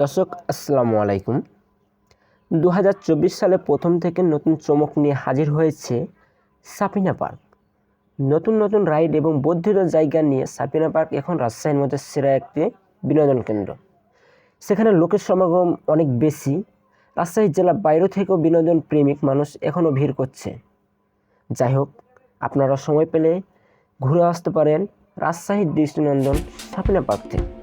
দর্শক, আসসালামু আলাইকুম। দু হাজার চব্বিশ সালে প্রথম থেকে নতুন চমক নিয়ে হাজির হয়েছে সাপিনা পার্ক। নতুন নতুন রাইড এবং বর্ধিত জায়গা নিয়ে সাপিনা পার্ক এখন রাজশাহীর মধ্যে সেরা একটি বিনোদন কেন্দ্র। সেখানে লোকের সমাগম অনেক বেশি। রাজশাহী জেলার বাইরে থেকেও বিনোদন প্রেমিক মানুষ এখনও ভিড় করছে। যাই হোক, আপনারা সময় পেলে ঘুরে আসতে পারেন রাজশাহীর দৃষ্টিনন্দন সাপিনা পার্ক থেকে।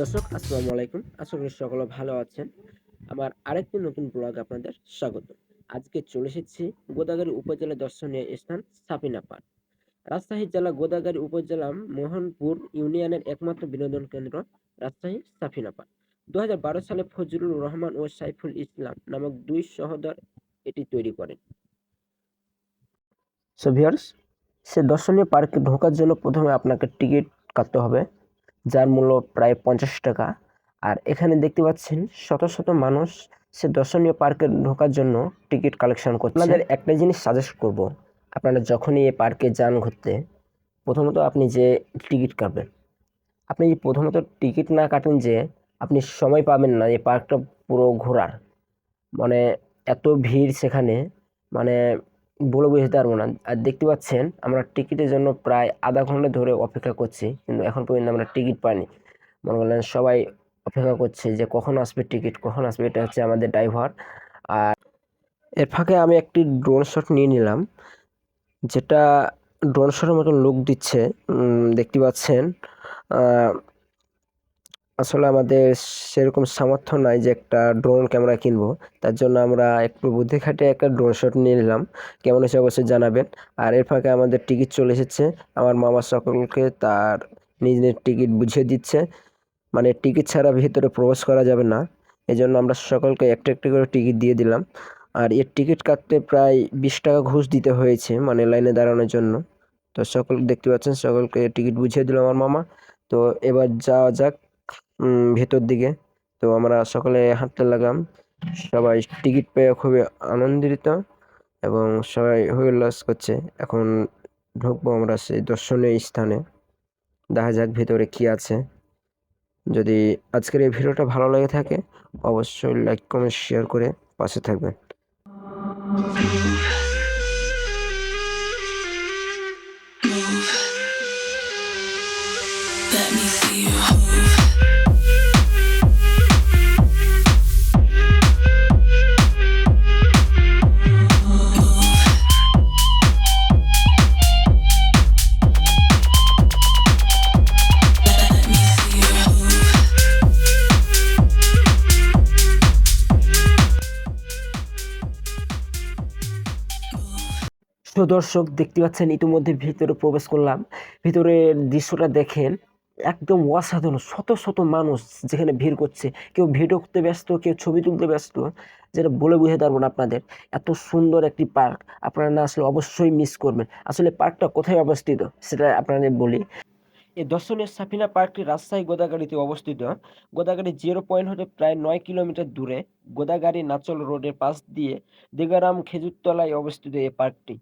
দর্শক, আসসালামু আলাইকুম। আশা করি সকলে ভালো আছেন। আমার আরেকটি নতুন ব্লগ আপনাদের স্বাগত। আজকে চলে এসেছি গোদাগাড়ি উপজেলা দর্শনীয় স্থান সাপিনা পার্ক রাজশাহী জেলা গোদাগাড়ি উপজেলা মোহনপুর ইউনিয়নের একমাত্র বিনোদন কেন্দ্র রাজশাহী সাফিনা পার্ক দু বারো সালে ফজলুর রহমান ও সাইফুল ইসলাম নামক দুই সহোদর এটি তৈরি করেন। সো ভিউয়ার্স সে দর্শনীয় পার্কে ঢোকার জন্য প্রথমে আপনাকে টিকিট কাটতে হবে। যার মূল্য প্রায় পঞ্চাশ টাকা। আর এখানে দেখতে পাচ্ছেন শত শত মানুষ সে দর্শনীয় পার্কে ঢোকার জন্য টিকিট কালেকশন করছে। আপনাদের একটা জিনিস সাজেস্ট করব। আপনারা যখনই এই পার্কে যান ঘুরতে, প্রথমত আপনি যে টিকিট কাটবেন। আপনি যে প্রথমত টিকিট না কাটেন যে, আপনি সময় পাবেন না, এই পার্কটা পুরো ঘোরার। মানে এত ভিড় সেখানে মানে বলে বুঝতে পারব না। আর দেখতে পাচ্ছেন, আমরা টিকিটের জন্য প্রায় আধা ঘণ্টা ধরে অপেক্ষা করছি, কিন্তু এখন পর্যন্ত আমরা টিকিট পাইনি। মনে করলেন সবাই অপেক্ষা করছে যে কখন আসবে টিকিট, কখন আসবে, এটা হচ্ছে আমাদের ড্রাইভার। আর এর ফাঁকে আমি একটি ড্রোন শট নিয়ে নিলাম, যেটা ড্রোন শটের মতন লুক দিচ্ছে। দেখতে পাচ্ছেন আসলে আমাদের সেরকম সামর্থ্য নাই যে একটা ড্রোন ক্যামেরা কিনবো। তার জন্য আমরা একটু বুদ্ধি খাটিয়ে একটা ড্রোন শট নিয়ে নিলাম। কেমন হয়েছে অবশ্যই জানাবেন। আর এর ফাঁকে আমাদের টিকিট চলে এসেছে। আমার মামা সকলকে তার নিজ নিজ টিকিট বুঝিয়ে দিচ্ছে। মানে টিকিট ছাড়া ভিতরে প্রবেশ করা যাবে না। এই জন্য আমরা সকলকে একটা একটা করে টিকিট দিয়ে দিলাম। আর এর টিকিট কাটতে প্রায় বিশ টাকা ঘুষ দিতে হয়েছে মানে লাইনে দাঁড়ানোর জন্য। তো সকল দেখতে পাচ্ছেন, সকলকে টিকিট বুঝিয়ে দিল আমার মামা। তো এবার যাওয়া যাক। ভেতর দিকে। তো আমরা সকলে হাঁটতে লাগলাম। সবাই টিকিট পেয়ে খুবই আনন্দিত এবং সবাই উল্লাস করছে। এখন ঢুকবো আমরা সেই দর্শনীয় স্থানে। দেখা যাক ভেতরে কি আছে। যদি আজকের এই ভিডিওটা ভালো লেগে থাকে, অবশ্যই লাইক কমেন্ট শেয়ার করে পাশে থাকবেন। তো দর্শক, দেখতে পাচ্ছেন, ইতিমধ্যে ভিতরে প্রবেশ করলাম। ভিতরের দৃশ্যটা দেখেন, একদম অসাধারণ, শত শত মানুষ যেখানে ভিড় করছে। কেউ ভিডিও করতে ব্যস্ত, কেউ ছবি তুলতে ব্যস্ত, যেটা বলে বুঝাতে পারব না আপনাদের। এত সুন্দর একটি পার্ক, আপনারা না আসলে অবশ্যই মিস করবেন। আসলে পার্কটা কোথায় অবস্থিত, সেটা আপনাদের বলি। এই দর্শনীয় সাফিনা পার্কটি রাজশাহী গোদাগাড়িতে অবস্থিত। গোদাগাড়ি জিরো পয়েন্ট হতে প্রায় নয় কিলোমিটার দূরে। গোদাগাড়ি নাচল রোডের পাশ দিয়ে দিগারাম খেজুরতলায় অবস্থিত এই পার্কটি।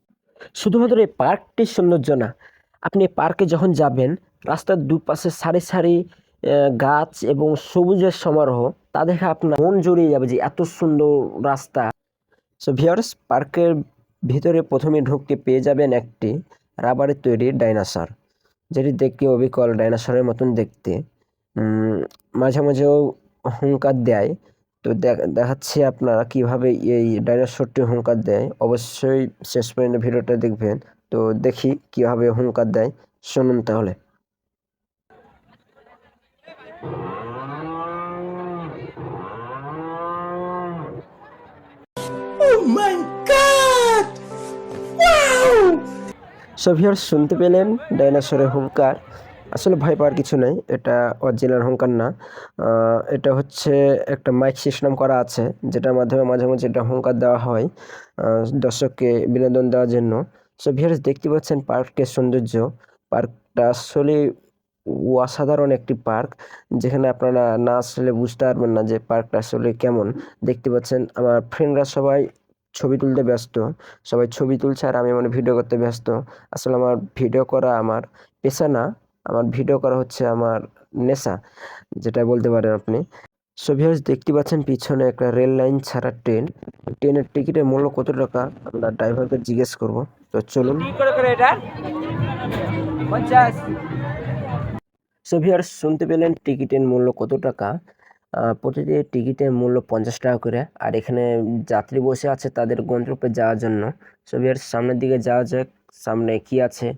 শুধুমাত্র এই পার্কটির সৌন্দর্য না, আপনি পার্কে যখন যাবেন, রাস্তার দুপাশে সারি সারি গাছ এবং সবুজের সমারোহ, তা দেখে আপনার মন জড়িয়ে যাবে যে এত সুন্দর রাস্তা। সো ভিউয়ার্স পার্কের ভিতরে প্রথমে ঢুকতে পেয়ে যাবেন একটি রাবারের তৈরি ডাইনোসর, যেটি দেখতে অবিকল ডাইনোসরের মতন দেখতে। মাঝে মাঝেও হুঙ্কার দেয় তো দেখ- দেখাচ্ছি আপনারা কীভাবে এই ডাইনোসরটি হুঙ্কার দেয়। অবশ্যই শেষ পর্যন্ত ভিডিওটা দেখবেন। তো দেখি কীভাবে হুঙ্কার দেয়। শুনুন তাহলে। সো ভিউয়ার্স শুনতে পেলেন ডাইনোসরের হুঙ্কার। আসলে ভয় পাওয়ার কিছু নেই, এটা অরিজিনাল হংকার না। এটা হচ্ছে একটা মাইক সিস্টেম করা আছে, যেটার মাধ্যমে মাঝে মাঝে এটা হংকার দেওয়া হয় দর্শককে বিনোদন দেওয়ার জন্য। সো ভিউয়ার্স দেখতে পাচ্ছেন পার্কের সৌন্দর্য। পার্কটা আসলে অসাধারণ একটি পার্ক, যেখানে আপনারা না আসলে বুঝতে পারবেন না যে পার্কটা আসলে কেমন। দেখতে পাচ্ছেন আমার ফ্রেন্ডরা সবাই ছবি তুলতে ব্যস্ত, সবাই ছবি তুলছে আর আমি মানে ভিডিও করতে ব্যস্ত। আসলে আমার ভিডিও করা আমার পেশা না আমার ভিডিও করা হচ্ছে আমার নেশা যেটা বলতে পারেন আপনি। সো ভিউয়ার্স দেখতে পাচ্ছেন পিছনে একটা রেল লাইন ছাড়া ট্রেন। ট্রেনের টিকিটের মূল্য কত টাকা? আমরা ড্রাইভারকে জিজ্ঞেস করব। তো চলুন। কি করে করে এটা? পঞ্চাশ। সো ভিউয়ার্স শুনতে পেলেন টিকিটের মূল্য কত টাকা? প্রতিটি টিকিটের মূল্য পঞ্চাশ টাকা করে। আর এখানে যাত্রী বসে আছে তাদের গন্তব্যে যাওয়ার জন্য। সো ভিউয়ার্স সামনের দিকে যাওয়া যাক। সামনে কি আছে?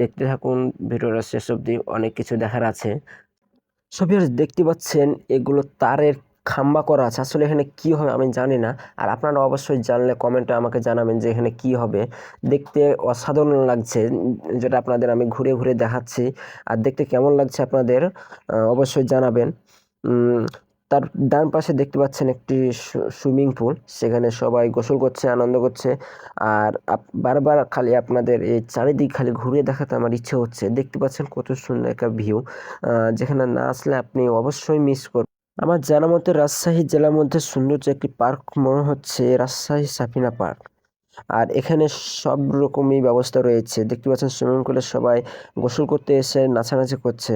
দেখতে থাকুন, ভিডিওটা শেষ অবধি অনেক কিছু দেখার আছে। সবই দেখতে পাচ্ছেন, এগুলো তারের খাম্বা করা আছে। আসলে এখানে কি হবে আমি জানি না। আর আপনারা অবশ্যই জানলে কমেন্টে আমাকে জানাবেন যে এখানে কি হবে। দেখতে অসাধারণ লাগছে, যেটা আপনাদের আমি ঘুরে ঘুরে দেখাচ্ছি। আর দেখতে কেমন লাগছে আপনাদের অবশ্যই জানাবেন। তার ডান পাশে দেখতে পাচ্ছেন একটি সুইমিং পুল। সেখানে সবাই গোসল করছে, আনন্দ করছে। আর বারবার খালি আপনাদের এই চারিদিক খালি ঘুরে দেখাতে আমার ইচ্ছে হচ্ছে। দেখতে পাচ্ছেন কত সুন্দর একটা ভিউ। যেখানে না আসলে আপনি অবশ্যই মিস করবেন আমার জানা মতে রাজশাহী জেলার মধ্যে সৌন্দর্য একটি পার্ক মনে হচ্ছে, রাজশাহী সাফিনা পার্ক। আর এখানে সব রকমই ব্যবস্থা রয়েছে। দেখতে পাচ্ছেন, সুইমিং পুলে সবাই গোসল করতে এসে নাচানাচি করছে।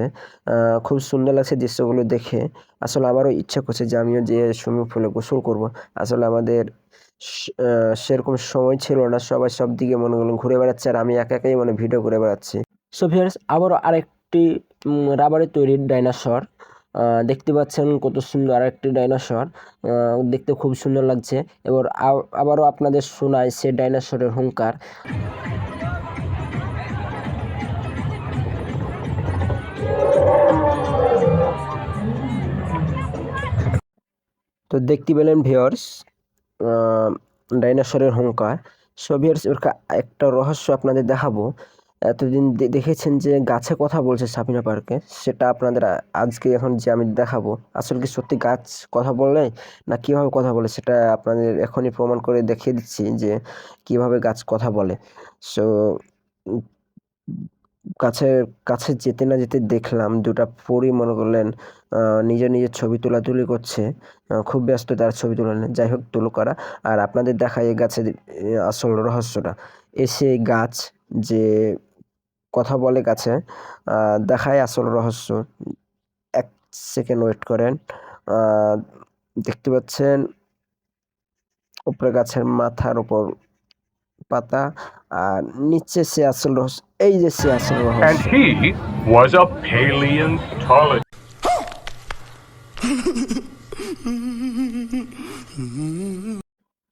খুব সুন্দর লাগছে দৃশ্যগুলো দেখে। আসলে আমারও ইচ্ছা করছে যে আমিও যে সুইমিং পুলে গোসল করব। আসলে আমাদের সেরকম সময় ছিল না, সবাই সব দিকে মনে করলেন ঘুরে বেড়াচ্ছে আর আমি একা একাই মানে ভিডিও করে বেড়াচ্ছি। সো ভিউয়ার্স, আবারও আরেকটি রাবারের তৈরি ডাইনোসর। দেখতে পাচ্ছেন কত সুন্দর আরেকটি ডাইনোসর। দেখতে খুব সুন্দর লাগছে। এবার আবারও আপনাদের শোনায় সে ডাইনোসরের হুঙ্কার। তো দেখতে পেলেন ভিওর্স ডাইনোসরের হুঙ্কার। সো ভিওর্স একটা রহস্য আপনাদের দেখাবো। এতদিন দেখেছেন যে গাছে কথা বলছে সাবিনা পার্কে, সেটা আপনাদের আজকে এখন যে আমি দেখাবো, আসলে কি সত্যি গাছ কথা বলে না কীভাবে কথা বলে সেটা আপনাদের এখনই প্রমাণ করে দেখিয়ে দিচ্ছি যে কীভাবে গাছ কথা বলে সো কাছে কাছে যেতে না যেতে দেখলাম দুটা পরী মনে করলেন নিজের নিজের ছবি তোলাতুলি করছে খুব ব্যস্ত তার ছবি তোলা। যাই হোক তুলো করা আর আপনাদের দেখায় এই গাছের আসল রহস্যটা, এসে গাছ যে কথা বলে গাছে। দেখায় আসল রহস্য। এক সেকেন্ড ওয়েট করেন। দেখতে পাচ্ছেন উপরে গাছের মাথার উপর পাতা আর নিচে সে আসল রহস্য এই যে সে আসল রহস্য.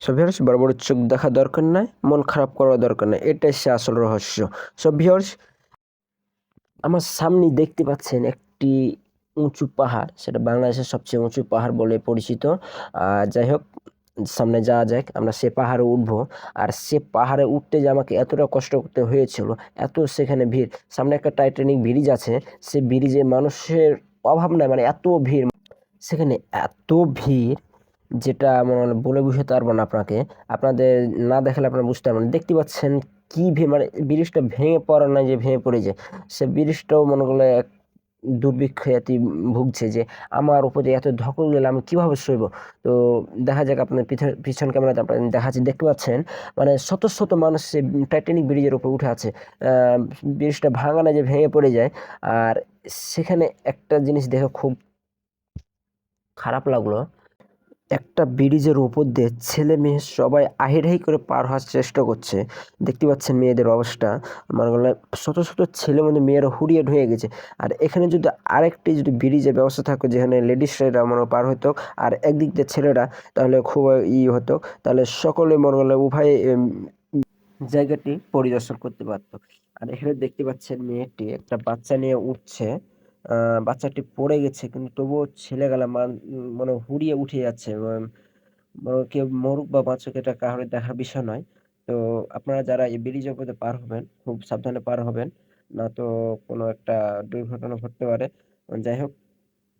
সো বড় বড় চোখ দেখা দরকার নাই মন খারাপ করা দরকার নাই এটাই সে আসল রহস্য। সো ভিউয়ার্স আমার সামনে দেখতে পাচ্ছেন একটি উঁচু পাহাড়। সেটা বাংলাদেশের সবচেয়ে উঁচু পাহাড় বলে পরিচিত। যাই হোক, সামনে যাওয়া যাক, আমরা সে পাহাড়ে উঠবো। আর সে পাহাড়ে উঠতে যে আমাকে এতটা কষ্ট করতে হয়েছিল, এত সেখানে ভিড়। সামনে একটা টাইটানিক ব্রিজ আছে, সে ব্রিজে মানুষের অভাব নাই মানে এত ভিড়। সেখানে এত ভিড়, যেটা মানে বলে বুঝাতে পারব না আপনাকে। আপনাদের না দেখালে আপনারা বুঝতে পারবেন দেখতে পাচ্ছেন কি মানে ব্রিজটা ভেঙে পড়া নাই যে ভেঙে পড়ে যায় সে ব্রিজটাও মনে করলে এক দুর্ভিক্ষয়াতি ভুগছে যে আমার উপরে এত ধকল গেলে আমি কীভাবে সইব? তো দেখা যাক আপনার পিছন ক্যামেরাতে আপনার দেখাচ্ছি দেখতে পাচ্ছেন মানে শত শত মানুষ সে টাইটানিক ব্রিজের উপর উঠে আছে ব্রিজটা ভাঙা না যে ভেঙে পড়ে যায়, আর সেখানে একটা জিনিস দেখে খুব খারাপ লাগল একটা ব্রিজের ওপর দিয়ে ছেলে মেয়ে সবাই আহিরাহি করে পার হওয়ার চেষ্টা করছে। দেখতে পাচ্ছেন মেয়েদের অবস্থা। মানে বলে শত শত ছেলে মানে মেয়েরা হুড়িয়ে ঢুয়ে গেছে। আর এখানে যদি আরেকটি যদি ব্রিজের ব্যবস্থা থাকতো, যেখানে লেডিসরা মনে পার হতো, আর একদিক দিয়ে ছেলেরা, তাহলে খুব ই হতো। তাহলে সকলে মনে করলে উভয় জায়গাটি পরিদর্শন করতে পারতো। আর এখানে দেখতে পাচ্ছেন মেয়েটি একটা বাচ্চা নিয়ে উঠছে। বাচ্চাটি পড়ে গেছে কিন্তু তবুও ছেলেগুলা মান মানে হুড়িয়ে উঠে যাচ্ছে কেউ মরুক বা বাঁচুক এটা কারোর দেখার বিষয় নয়। তো আপনারা যারা এই ব্রিজের উপরে পার হবেন, খুব সাবধানে পার হবেন, না তো কোনো একটা দুর্ঘটনা ঘটতে পারে। যাই হোক,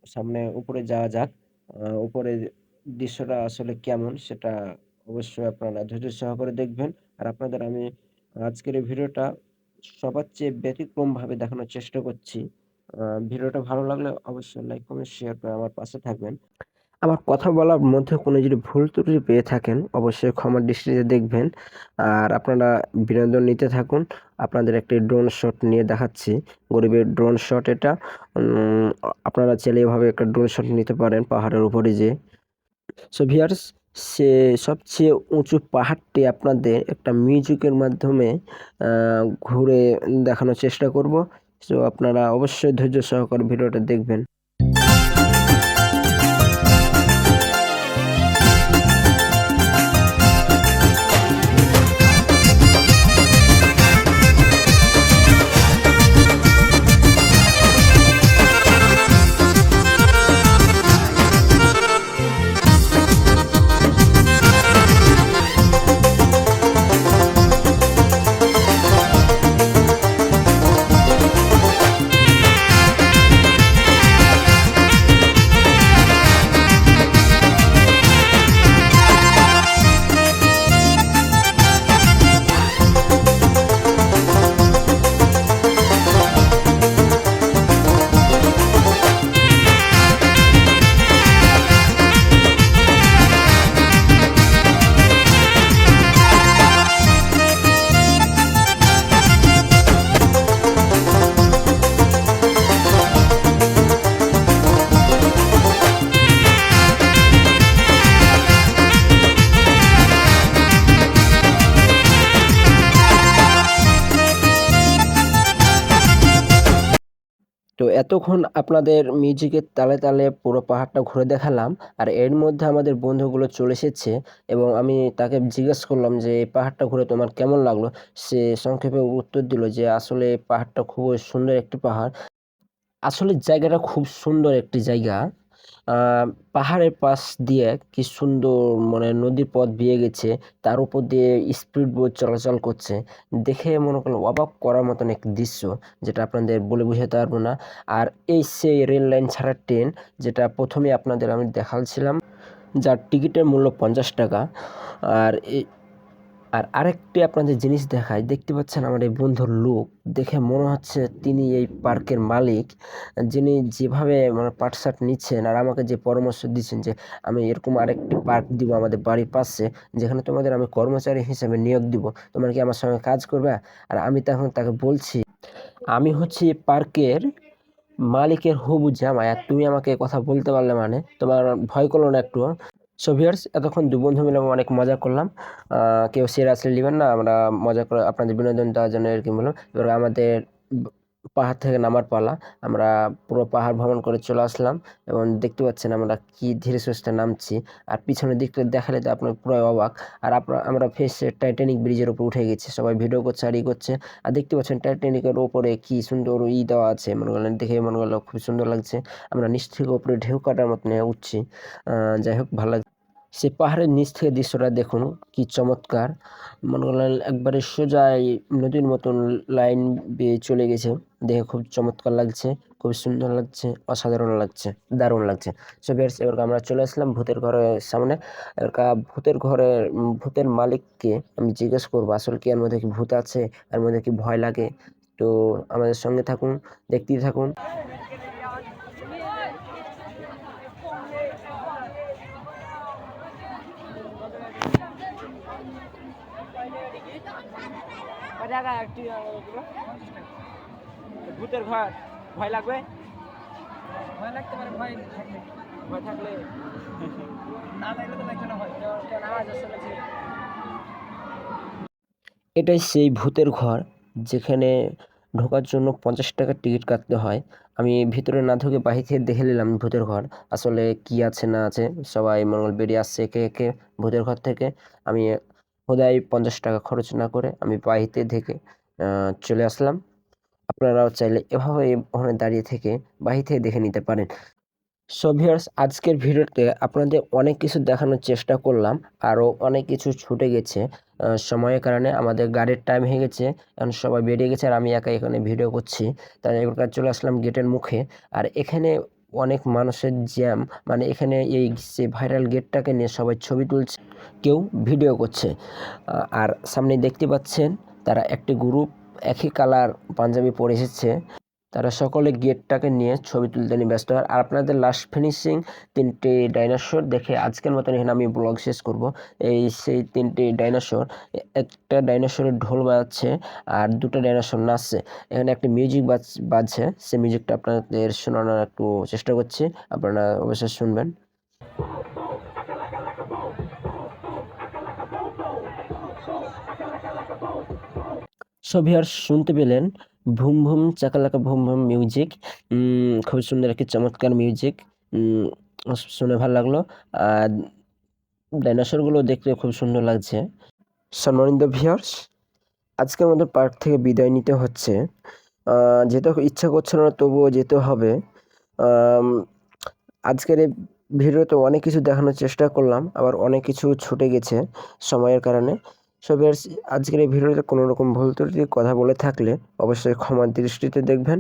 সামনে উপরে যাওয়া যাক উপরে দৃশ্যটা আসলে কেমন সেটা অবশ্যই আপনারা ধৈর্য সহকারে দেখবেন। আর আপনাদের আমি আজকের এই ভিডিওটা সবার চেয়ে ব্যতিক্রমভাবে দেখানোর চেষ্টা করছি। ভিডিওটা ভালো লাগলে অবশ্যই লাইক কমেন্ট শেয়ার করে আমার পাশে থাকবেন। আমার কথা বলার মধ্যে কোনো যদি ভুল ত্রুটি পেয়ে থাকেন, অবশ্যই ক্ষমার দৃষ্টিতে দেখবেন। আর আপনারা বিনোদন নিতে থাকুন। আপনাদের একটি ড্রোন শট নিয়ে দেখাচ্ছি। গরিবের ড্রোন শট এটা। আপনারা চাইলে এভাবে একটা ড্রোন শট নিতে পারেন পাহাড়ের উপরে যে সো ভিয়ার্স সে সবচেয়ে উঁচু পাহাড়টি আপনাদের একটা মিউজিকের মাধ্যমে ঘুরে দেখানোর চেষ্টা করব। সো আপনারা অবশ্যই ধৈর্য সহকারে ভিডিওটা দেখবেন। এতক্ষণ আপনাদের মিউজিকের তালে তালে পুরো পাহাড়টা ঘুরে দেখালাম, আর এর মধ্যে আমাদের বন্ধুগুলো চলে এসেছে এবং আমি তাকে জিজ্ঞেস করলাম যে, এই পাহাড়টা ঘুরে তোমার কেমন লাগল? সে সংক্ষেপে উত্তর দিল যে, আসলে পাহাড়টা খুবই সুন্দর একটি পাহাড়। আসলে জায়গাটা খুব সুন্দর একটি জায়গা। পাহাড়ের পাশ দিয়ে কি সুন্দর মানে নদীর পথ বিয়ে গেছে, তার উপর দিয়ে স্পিড বোট চলাচল করছে, দেখে মনে করল অবাক করার মতন এক দৃশ্য, যেটা আপনাদের বলে বোঝাতে পারব না। আর এই সেই রেল লাইন ছাড়া ট্রেন যেটা প্রথমে আপনাদের আমি দেখাচ্ছিলাম যার টিকিটের মূল্য পঞ্চাশ টাকা। আর আর আরেকটি আপনাদের জিনিস দেখায়, দেখতে পাচ্ছেন আমার এই বন্ধুর লোক দেখে মনে হচ্ছে তিনি এই পার্কের মালিক, যিনি যেভাবে মানে পাট শার্ট নিচ্ছেন আর আমাকে যে পরামর্শ দিচ্ছেন যে আমি এরকম আরেকটি পার্ক দিব আমাদের বাড়ির পাশে, যেখানে তোমাদের আমি কর্মচারী হিসেবে নিয়োগ দিব, তোমরা কি আমার সঙ্গে কাজ করবে? আর আমি তখন তাকে বলছি, আমি হচ্ছি পার্কের মালিকের হবু জামাই, আর তুমি আমাকে কথা বলতে পারলে মানে? তোমার ভয় করল না একটু সো ভিউয়ার্স এতক্ষণ দু বন্ধু মিলে অনেক মজা করলাম। কেউ সিরিয়াসলি নেবেন না, আমরা মজা করে আপনাদের বিনোদন দেওয়ার জন্য এরকম বললাম এবার আমাদের পাহাড় থেকে নামার পালা। আমরা পুরো পাহাড় ভ্রমণ করে চলে আসলাম এবং দেখতে পাচ্ছেন আমরা কি ধীরে সুস্থে নামছি। আর পিছনের দিকটা দেখালে তো আপনার পুরো অবাক। আর আপনার আমরা ফেসে টাইটানিক ব্রিজের উপর উঠে গেছি। সবাই ভিডিও করছে, আর ই করছে। আর দেখতে পাচ্ছেন টাইটানিকের ওপরে কি সুন্দর ই দেওয়া আছে। মনে করলেন দেখে মনে করল খুব সুন্দর লাগছে। আমরা নিচ থেকে উপরে ঢেউ কাটার মতন উঠছি। যাই হোক, ভালো সে পাহাড়ের নিচ থেকে দৃশ্যটা দেখুন, কি চমৎকার। মনে করলেন একবারে সোজা এই নদীর মতন লাইন বেয়ে চলে গেছে। দেখে খুব চমৎকার লাগছে, খুব সুন্দর লাগছে, অসাধারণ লাগছে, দারুণ লাগছে। সো বেশ এবার আমরা চলে আসলাম ভূতের ঘরের সামনে। এবার ভূতের ঘরের ভূতের মালিককে আমি জিজ্ঞেস করব, আসলে কি এর মধ্যে কি ভূত আছে, এর মধ্যে কি ভয় লাগে? তো আমাদের সঙ্গে থাকুন, দেখতেই থাকুন। একটি ভূতের ঘর ভয় লাগবে? ভয় লাগতে পারে ভয় থাকলে। ভয় থাকলে? না লাগলে তো লাগবে না ভয়। কেন আওয়াজ শুনেছি এটাই সেই ভূতের ঘর যেখানে ঢোকার জন্য পঞ্চাশ টাকার টিকিট কাটতে হয়। আমি ভিতরে না ঢুকে বাহির থেকে দেখে নিলাম ভূতের ঘর। আসলে কি আছে না আছে সবাই মঙ্গল বেরিয়ে আসছে একে একে ভূতের ঘর থেকে। আমি হোদাই পঞ্চাশ টাকা খরচ না করে আমি বাহিতে থেকে চলে আসলাম। আপনারাও চাইলে এভাবে ওখানে দাঁড়িয়ে থেকে বাহির থেকে দেখে নিতে পারেন। সো ভিউয়ার্স আজকের ভিডিওতে আপনাদের অনেক কিছু দেখানোর চেষ্টা করলাম। আরও অনেক কিছু ছুটে গেছে। সময়ের কারণে আমাদের গাড়ির টাইম হয়ে গেছে। এখন সবাই বেরিয়ে গেছে আর আমি একা এখানে ভিডিও করছি। তাই এবার চলে আসলাম গেটের মুখে। আর এখানে অনেক মানুষের জ্যাম। মানে এখানে এই যে ভাইরাল গেটটাকে নিয়ে সবাই ছবি তুলছে, কেউ ভিডিও করছে। আর সামনে দেখতে পাচ্ছেন, তারা একটি গ্রুপ একই কালার পাঞ্জাবি পরে এসেছে। তারা সকলে গেটটাকে নিয়ে ছবি তুলতে নিয়ে ব্যস্ত। হয় আর আপনাদের লাস্ট ফিনিশিং তিনটে ডাইনোসর দেখে আজকের মতন এখানে আমি ব্লগ শেষ করব। এই সেই তিনটে ডাইনোসর একটা ডাইনোসরের ঢোল বাজাচ্ছে আর দুটো ডাইনোসর নাচছে। এখানে একটা মিউজিক বাজ, বাজছে, সেই মিউজিকটা আপনাদের শোনানোর একটু চেষ্টা করছি। আপনারা অবশ্যই শুনবেন। সব আর শুনতে পেলেন ভুম ভুম, চাকালাকা ভুম ভুম মিউজিক খুব সুন্দর একটি চমৎকার মিউজিক শুনে ভালো লাগল। আর ডাইনোসরগুলো দেখতে খুব সুন্দর লাগছে। সম্মানিত ভিউয়ার্স আজকের মতো পার্ক থেকে বিদায় নিতে হচ্ছে। যেতে ইচ্ছা করছিল না, তবুও যেতে হবে। আজকের এই ভিডিওতে অনেক কিছু দেখানোর চেষ্টা করলাম, আবার অনেক কিছু ছুটে গেছে সময়ের কারণে। সো ভিউয়ার্স, আজকের এই ভিডিওতে কোনো রকম ভুল ত্রুটি কথা বলে থাকলে অবশ্যই ক্ষমার দৃষ্টিতে দেখবেন।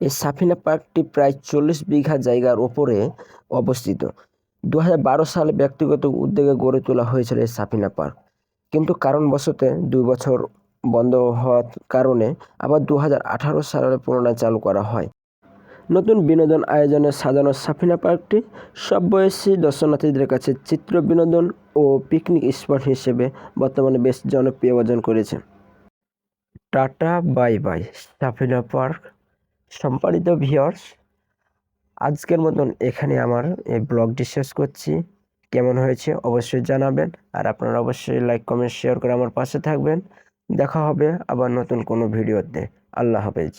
এই সাফিনা পার্কটি প্রায় চল্লিশ বিঘা জায়গার ওপরে অবস্থিত। দু হাজার বারো সালে ব্যক্তিগত উদ্যোগে গড়ে তোলা হয়েছিল এই সাফিনা পার্ক। কিন্তু কারণবশত দুই বছর বন্ধ হওয়ার কারণে আবার দু হাজার আঠারো সালে পুনরায় চালু করা হয়। নতুন বিনোদন আয়োজনে সাজানো সাফিনা পার্কটি সব বয়সী দর্শনার্থীদের কাছে চিত্র বিনোদন ও পিকনিক স্পট হিসেবে বর্তমানে বেশ জনপ্রিয় অর্জন করেছে। Tata, bye bye. Safina park. সম্পাদিত ভিওর্স আজকের মতন এখানে আমার এই ব্লগটি শেষ করছি। কেমন হয়েছে অবশ্যই জানাবেন আর আপনারা অবশ্যই লাইক, কমেন্ট, শেয়ার করে আমার পাশে থাকবেন। দেখা হবে আবার নতুন কোনো ভিডিওতে। আল্লাহ হাফেজ।